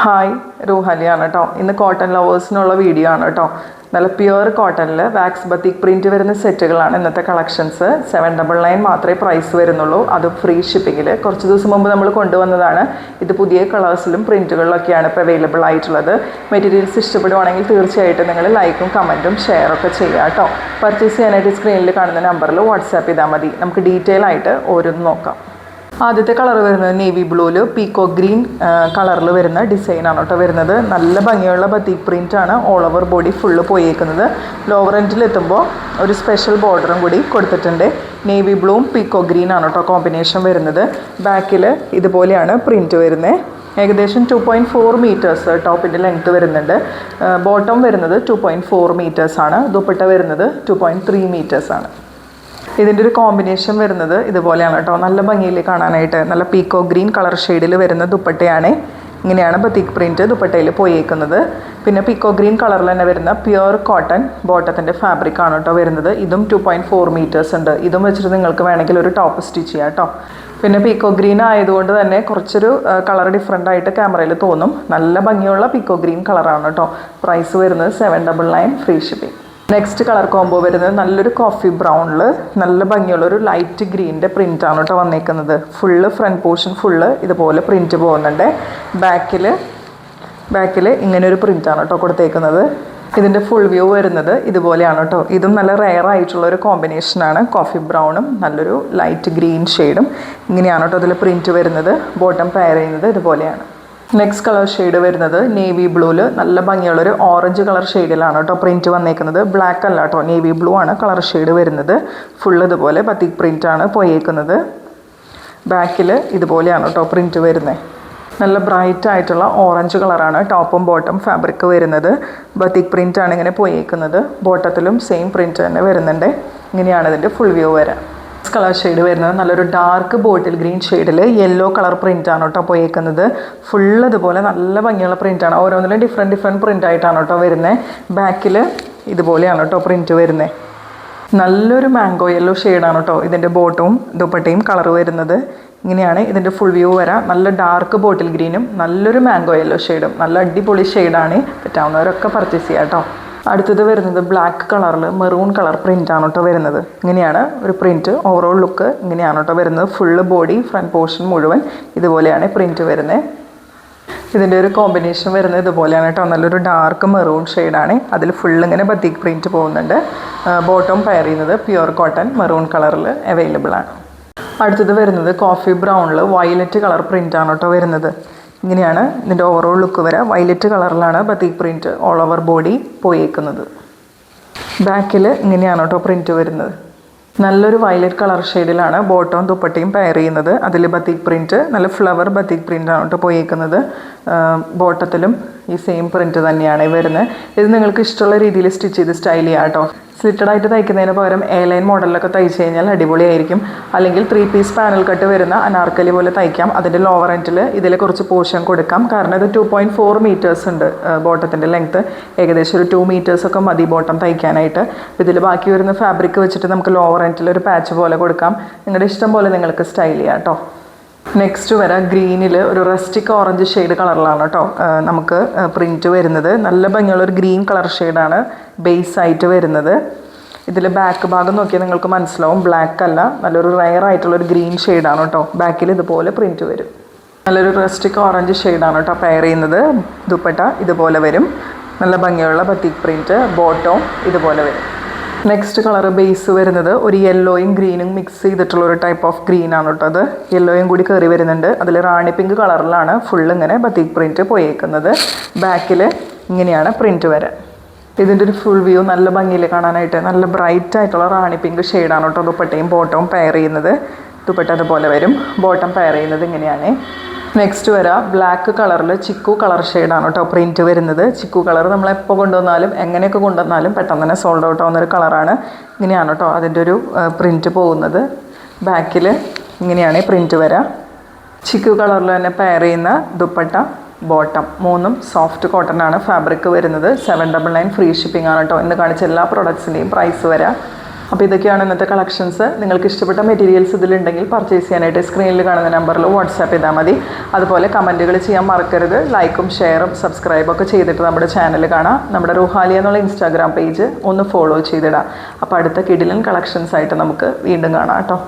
Hi രൂഹലിയാണ് കേട്ടോ ഇന്ന് cotton ലവേഴ്സിനുള്ള video ആണ് കേട്ടോ നല്ല പ്യുവർ കോട്ടണിൽ വാക്സ് ബത്തിക് പ്രിന്റ് വരുന്ന സെറ്റുകളാണ് ഇന്നത്തെ കളക്ഷൻസ് സെവൻ ഡബിൾ നയൻ മാത്രമേ പ്രൈസ് വരുന്നുള്ളൂ. അത് ഫ്രീ ഷിപ്പിങ്ങിൽ കുറച്ച് ദിവസം മുമ്പ് നമ്മൾ കൊണ്ടുവന്നതാണ്. ഇത് പുതിയ കളേഴ്സിലും പ്രിന്റുകളിലൊക്കെയാണ് ഇപ്പോൾ അവൈലബിൾ ആയിട്ടുള്ളത്. മെറ്റീരിയൽസ് ഇഷ്ടപ്പെടുവാണെങ്കിൽ തീർച്ചയായിട്ടും നിങ്ങൾ ലൈക്കും കമന്റും ഷെയറൊക്കെ ചെയ്യുക കേട്ടോ പർച്ചേസ് ചെയ്യാനായിട്ട് സ്ക്രീനിൽ കാണുന്ന നമ്പറിൽ വാട്സാപ്പ് ചെയ്താൽ മതി. നമുക്ക് ഡീറ്റെയിൽ ആയിട്ട് ഓരോന്ന് നോക്കാം. ആദ്യത്തെ കളർ വരുന്നത് നേവി ബ്ലൂവിൽ പീക്കോ ഗ്രീൻ കളറിൽ വരുന്ന ഡിസൈനാണ് കേട്ടോ വരുന്നത്. നല്ല ഭംഗിയുള്ള ബത്തീക് പ്രിന്റാണ് ഓൾ ഓവർ ബോഡി ഫുള്ള് പോയേക്കുന്നത്. ലോവർ എൻഡിൽ എത്തുമ്പോൾ ഒരു സ്പെഷ്യൽ ബോർഡറും കൂടി കൊടുത്തിട്ടുണ്ട്. നേവി ബ്ലൂവും പീക്കോ ഗ്രീൻ ആണ് കേട്ടോ കോമ്പിനേഷൻ വരുന്നത്. ബാക്കിൽ ഇതുപോലെയാണ് പ്രിന്റ് വരുന്നത് ഏകദേശം ടു പോയിന്റ് ഫോർ മീറ്റേഴ്സ് ടോപ്പിന്റെ ലെങ്ത്ത് വരുന്നുണ്ട്. ബോട്ടം വരുന്നത് ടു പോയിന്റ് ഫോർ മീറ്റേഴ്സാണ് ദുപ്പട്ട വരുന്നത് ടു പോയിന്റ് ത്രീ മീറ്റേഴ്സാണ് ഇതിന്റെ ഒരു കോമ്പിനേഷൻ വരുന്നത് ഇതുപോലെയാണ് കേട്ടോ. നല്ല ഭംഗിയിൽ കാണാനായിട്ട്. നല്ല പീക്കോ ഗ്രീൻ കളർ ഷെയ്ഡിൽ വരുന്ന ദുപ്പട്ടയാണ്. ഇങ്ങനെയാണ് ബത്തിക് പ്രിന്റ് ദുപ്പട്ടയിൽ പോയേക്കുന്നത്. പിന്നെ പിക്കോ ഗ്രീൻ കളറിൽ തന്നെ വരുന്ന പ്യുവർ കോട്ടൺ ബോട്ടത്തിന്റെ ഫാബ്രിക് ആണ് കേട്ടോ വരുന്നത്. ഇതും ടു പോയിന്റ് ഫോർ മീറ്റേഴ്സ് ഉണ്ട്. ഇതും വെച്ചിട്ട് നിങ്ങൾക്ക് വേണമെങ്കിൽ ഒരു ടോപ്പ് സ്റ്റിച്ച് ചെയ്യാം കേട്ടോ. പിന്നെ പീക്കോ ഗ്രീൻ ആയതുകൊണ്ട് തന്നെ കുറച്ചൊരു കളർ ഡിഫറെന്റ് ആയിട്ട് ക്യാമറയിൽ തോന്നും. നല്ല ഭംഗിയുള്ള പീക്കോ ഗ്രീൻ കളറാണ് കേട്ടോ. പ്രൈസ് വരുന്നത് seven double nine free shipping next colour combo വരുന്നത് നല്ലൊരു കോഫി ബ്രൗണിൽ നല്ല ഭംഗിയുള്ള ഒരു ലൈറ്റ് ഗ്രീനിന്റെ ആണ് കേട്ടോ വന്നേക്കുന്നത്. ഫുള്ള് ഫ്രണ്ട് പോർഷൻ ഫുള്ള് ഇതുപോലെ പ്രിന്റ് പോകുന്നുണ്ട്. ബാക്കിൽ ബാക്കിൽ ഇങ്ങനെ ഒരു ആണ് കേട്ടോ കൊടുത്തേക്കുന്നത്. ഇതിന്റെ ഫുൾ വ്യൂ വരുന്നത് ഇതുപോലെയാണ് കേട്ടോ ഇതും നല്ല റെയർ ആയിട്ടുള്ള ഒരു കോമ്പിനേഷനാണ് കോഫി ബ്രൗണും നല്ലൊരു ലൈറ്റ് ഗ്രീൻ ഷെയ്ഡും ഇങ്ങനെയാണ് കേട്ടോ അതിൽ പ്രിന്റ് വരുന്നത്. ബോട്ടം പെയർ ചെയ്യുന്നത് ഇതുപോലെയാണ്. നെക്സ്റ്റ് കളർ ഷെയ്ഡ് വരുന്നത് നേവി ബ്ലൂവിൽ നല്ല ഭംഗിയുള്ളൊരു ഓറഞ്ച് കളർ ഷെയ്ഡിലാണ് കേട്ടോ പ്രിന്റ് വന്നേക്കുന്നത്. ബ്ലാക്ക് അല്ല കേട്ടോ നേവി ബ്ലൂ ആണ് കളർ ഷെയ്ഡ് വരുന്നത്. ഫുൾ ഇതുപോലെ ബത്തിക് ആണ് പോയേക്കുന്നത്. ബാക്കിൽ ഇതുപോലെയാണ് കേട്ടോ പ്രിന്റ് വരുന്നത് നല്ല ബ്രൈറ്റ് ആയിട്ടുള്ള ഓറഞ്ച് കളറാണ് ടോപ്പും ബോട്ടം ഫാബ്രിക് വരുന്നത്. ബത്തിക് പ്രിന്റ് ആണ് ഇങ്ങനെ പോയേക്കുന്നത്. ബോട്ടത്തിലും സെയിം പ്രിന്റ് തന്നെ വരുന്നുണ്ട്. ഇങ്ങനെയാണ് ഇതിന്റെ ഫുൾ വ്യൂ വരാം. കളർ ഷെയ്ഡ് വരുന്നത് നല്ലൊരു ഡാർക്ക് ബോട്ടിൽ ഗ്രീൻ ഷെയ്ഡിൽ യെല്ലോ കളർ പ്രിന്റ് ആണ് കേട്ടോ പോയേക്കുന്നത്. ഫുൾ ഇതുപോലെ നല്ല ഭംഗിയുള്ള പ്രിന്റ് ആണ്. ഓരോന്നിലും ഡിഫറെന്റ് ഡിഫറെന്റ് പ്രിന്റ് ആയിട്ടാണ് കേട്ടോ വരുന്നത് ബാക്കിൽ ഇതുപോലെയാണ് കേട്ടോ പ്രിന്റ് വരുന്നത് നല്ലൊരു മാംഗോ യെല്ലോ ഷെയ്ഡാണ് കേട്ടോ ഇതിന്റെ ബോട്ടവും ദുപ്പട്ടയും കളർ വരുന്നത്. ഇങ്ങനെയാണ് ഇതിന്റെ ഫുൾ വ്യൂ വരാം. നല്ല ഡാർക്ക് ബോട്ടിൽ ഗ്രീനും നല്ലൊരു മാംഗോ യെല്ലോ ഷെയ്ഡും നല്ല അടിപൊളി ഷെയ്ഡാണ് പറ്റാവുന്നവരൊക്കെ പർച്ചേസ് ചെയ്യാം കേട്ടോ. അടുത്തത് വരുന്നത് ബ്ലാക്ക് കളറിൽ മെറൂൺ കളർ പ്രിന്റ് ആണ് കേട്ടോ വരുന്നത്. ഇങ്ങനെയാണ് ഒരു പ്രിന്റ് ഓവറോൾ ലുക്ക് ഇങ്ങനെയാണ് കേട്ടോ വരുന്നത്. ഫുള്ള് ബോഡി ഫ്രണ്ട് പോർഷൻ മുഴുവൻ ഇതുപോലെയാണ് പ്രിന്റ് വരുന്നത് ഇതിന്റെ ഒരു കോമ്പിനേഷൻ വരുന്നത് ഇതുപോലെയാണ് കേട്ടോ നല്ലൊരു ഡാർക്ക് മെറൂൺ ഷെയ്ഡാണ് അതിൽ ഫുൾ ഇങ്ങനെ ബത്തിക് പ്രിന്റ് പോകുന്നുണ്ട്. ബോട്ടം പയർ ചെയ്യുന്നത് പ്യുവർ കോട്ടൺ മെറൂൺ കളറിൽ അവൈലബിൾ ആണ്. അടുത്തത് വരുന്നത് കോഫി ബ്രൗണിൽ വയലറ്റ് കളർ പ്രിന്റ് ആണ് കേട്ടോ വരുന്നത്. ഇങ്ങനെയാണ് ഇതിന്റെ ഓവറോൾ ലുക്ക് വരെ. വയലറ്റ് കളറിലാണ് batik print all over body പോയേക്കുന്നത്. ബാക്കിൽ ഇങ്ങനെയാണ് കേട്ടോ പ്രിന്റ് വരുന്നത്. നല്ലൊരു വയലറ്റ് കളർ ഷെയ്ഡിലാണ് ബോട്ടവും ദുപ്പട്ടയും പെയർ ചെയ്യുന്നത്. അതിൽ ബത്തീക് പ്രിന്റ് നല്ല ഫ്ലവർ ബത്തീക് പ്രിന്റ് ആണ് കേട്ടോ പോയേക്കുന്നത്. ബോട്ടത്തിലും ഈ സെയിം പ്രിന്റ് തന്നെയാണ് വരുന്നത്. ഇത് നിങ്ങൾക്ക് ഇഷ്ടമുള്ള രീതിയിൽ സ്റ്റിച്ച് ചെയ്ത് സ്റ്റൈൽ ചെയ്യാം കേട്ടോ സ്ലിറ്റഡ് ആയിട്ട് തയ്ക്കുന്നതിന് പകരം എ ലൈൻ മോഡലിലൊക്കെ തയ്ച്ച് കഴിഞ്ഞാൽ അടിപൊളിയായിരിക്കും. അല്ലെങ്കിൽ ത്രീ പീസ് പാനൽ കട്ട് വരുന്ന അനാർക്കലി പോലെ തയ്ക്കാം. അതിന്റെ ലോവർ എൻഡിൽ ഇതിൽ കുറച്ച് പോർഷൻ കൊടുക്കാം. കാരണം ഇത് ടു പോയിന്റ് ഫോർ മീറ്റേഴ്സ് ഉണ്ട് ബോട്ടത്തിന്റെ ലെങ്ത്ത് ഏകദേശം ഒരു ടു മീറ്റേഴ്സൊക്കെ മതി ബോട്ടം തയ്ക്കാനായിട്ട്. ഇതിൽ ബാക്കി വരുന്ന ഫാബ്രിക് വെച്ചിട്ട് നമുക്ക് ലോവർ എൻഡിൽ ഒരു പാച്ച് പോലെ കൊടുക്കാം. നിങ്ങളുടെ ഇഷ്ടം പോലെ നിങ്ങൾക്ക് സ്റ്റൈൽ ചെയ്യാം കേട്ടോ നെക്സ്റ്റ് വരാം ഗ്രീനിൽ ഒരു റെസ്റ്റിക് ഓറഞ്ച് ഷെയ്ഡ് കളറിലാണ് കേട്ടോ നമുക്ക് പ്രിന്റ് വരുന്നത്. നല്ല ഭംഗിയുള്ള ഒരു ഗ്രീൻ കളർ ഷെയ്ഡാണ് ബേസ് ആയിട്ട് വരുന്നത്. ഇതിൽ ബാക്ക് ഭാഗം നോക്കിയാൽ നിങ്ങൾക്ക് മനസ്സിലാവും. ബ്ലാക്ക് അല്ല നല്ലൊരു റയർ ആയിട്ടുള്ള ഒരു ഗ്രീൻ ഷെയ്ഡാണ് കേട്ടോ ബാക്കിൽ ഇതുപോലെ പ്രിന്റ് വരും. നല്ലൊരു റെസ്റ്റിക് ഓറഞ്ച് ഷെയ്ഡാണ് കേട്ടോ പെയർ ചെയ്യുന്നത്. ദുപ്പട്ട ഇതുപോലെ വരും. നല്ല ഭംഗിയുള്ള ബത്തിക് പ്രിന്റ് ബോട്ടവും ഇതുപോലെ വരും. നെക്സ്റ്റ് കളർ ബേസ് വരുന്നത് ഒരു യെല്ലോയും ഗ്രീനും മിക്സ് ചെയ്തിട്ടുള്ള ഒരു ടൈപ്പ് ഓഫ് ഗ്രീൻ ആണ് കേട്ടോ അത്. യെല്ലോയും കൂടി കയറി വരുന്നുണ്ട്. അതിൽ റാണി പിങ്ക് കളറിലാണ് ഫുൾ ഇങ്ങനെ ബത്തീക് പ്രിന്റ് പോയേക്കുന്നത്. ബാക്കിൽ ഇങ്ങനെയാണ് പ്രിന്റ് വരാൻ ഇതിന്റെ ഒരു ഫുൾ വ്യൂ നല്ല ഭംഗിയിൽ കാണാനായിട്ട് നല്ല ബ്രൈറ്റ് ആയിട്ടുള്ള റാണി പിങ്ക് ഷെയ്ഡാണ് കേട്ടോ ദുപ്പട്ടയും ബോട്ടവും പെയർ ചെയ്യുന്നത്. ദുപ്പട്ട അതുപോലെ വരും. ബോട്ടം പെയർ ചെയ്യുന്നത് ഇങ്ങനെയാണ്. നെക്സ്റ്റ് വരാം ബ്ലാക്ക് കളറിൽ ചിക്കു കളർ ഷെയ്ഡാണ് കേട്ടോ പ്രിന്റ് വരുന്നത്. ചിക്കു കളർ നമ്മൾ എപ്പോൾ കൊണ്ടുവന്നാലും എങ്ങനെയൊക്കെ കൊണ്ടുവന്നാലും പെട്ടെന്ന് തന്നെ സോൾഡ് ഔട്ട് ആവുന്ന ഒരു കളറാണ് ഇങ്ങനെയാണ് കേട്ടോ അതിന്റെ ഒരു പ്രിന്റ് പോകുന്നത്. ബാക്കിൽ ഇങ്ങനെയാണ് പ്രിന്റ് വരാം. ചിക്കു കളറിൽ തന്നെ പെയർ ചെയ്യുന്ന ദുപ്പട്ട ബോട്ടം മൂന്നും സോഫ്റ്റ് കോട്ടൺ ആണ് ഫാബ്രിക് വരുന്നത്. Seven double nine free shipping ആണ് കേട്ടോ ഇന്ന് കാണിച്ച എല്ലാ പ്രൊഡക്ട്സിന്റെയും പ്രൈസ് വരാം. അപ്പോൾ ഇതൊക്കെയാണ് ഇന്നത്തെ കളക്ഷൻസ് നിങ്ങൾക്ക് ഇഷ്ടപ്പെട്ട മെറ്റീരിയൽസ് ഇതിലുണ്ടെങ്കിൽ പർച്ചേസ് ചെയ്യാനായിട്ട് സ്ക്രീനിൽ കാണുന്ന നമ്പറിൽ വാട്സാപ്പ് ചെയ്താൽ മതി. അതുപോലെ കമന്റുകൾ ചെയ്യാൻ മറക്കരുത്. ലൈക്കും ഷെയറും സബ്സ്ക്രൈബും ഒക്കെ ചെയ്തിട്ട് നമ്മുടെ ചാനൽ കാണാം. നമ്മുടെ റുഹാലി എന്നുള്ള ഇൻസ്റ്റാഗ്രാം പേജ് ഒന്ന് ഫോളോ ചെയ്തിടാം. അപ്പോൾ അടുത്ത കിഡിലൻ കളക്ഷൻസ് ആയിട്ട് നമുക്ക് വീണ്ടും കാണാം കേട്ടോ.